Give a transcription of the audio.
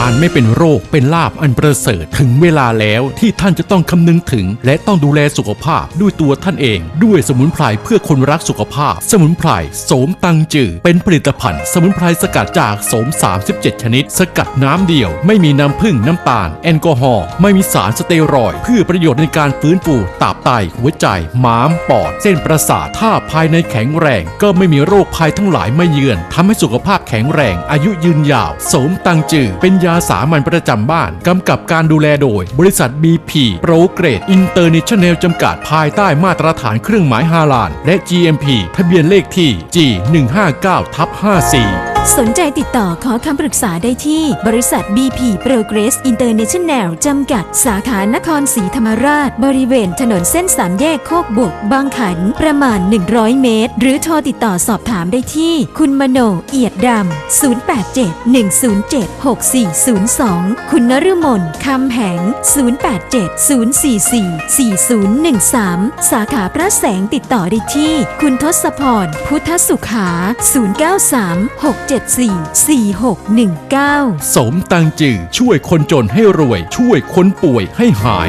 การไม่เป็นโรคเป็นลาบอันประเสริฐถึงเวลาแล้วที่ท่านจะต้องคำนึงถึง และต้องดูแลสุขภาพด้วยตัวท่านเอง ด้วยสมุนไพรเพื่อคนรักสุขภาพ สมุนไพรโสมตังจือเป็นผลิตภัณฑ์ สมุนไพรสกัดจากโสม 37 ชนิด สกัดน้ำเดียว ไม่มีน้ำผึ้งน้ำตาล แอลกอฮอล์ไม่มีสารสเตียรอยด์เพื่อประโยชน์ในการฟื้นฟูตับไตหัวใจม้ามปอด เส้นประสาทถ้าภายในแข็งแรง ก็ไม่มีโรคภัยทั้งหลายไมาเยือนทำให้สุขภาพแข็งแรงอายุยืนยาว โสมตังจือเป็นยาสามัญประจำบ้าน กำกับการดูแลโดย บริษัท BP โปรเกรดอินเตอร์เนชั่นแนลจำกัดภายใต้มาตรฐานเครื่องหมายฮาลาน และ GMP ทะเบียนเลขที่ G 1 5 9 ทับ54 สนใจติดต่อขอคำปรึกษาได้ที่บริษัท BP Progress International จำกัด สาขานครศรีธรรมราช บริเวณถนนเส้นสามแยกโคกบก บางขัน ประมาณ 100 เมตร หรือโทรติดต่อสอบถามได้ที่ คุณมโน เอียดดำ 087-107-6402 คุณนฤมลคำแหง 087-044-4013 สาขาพระแสงติดต่อได้ที่ คุณทศพร พุทธสุขา 093-6 074 4619 สมตังจือช่วยคนจนให้รวย ช่วยคนป่วยให้หาย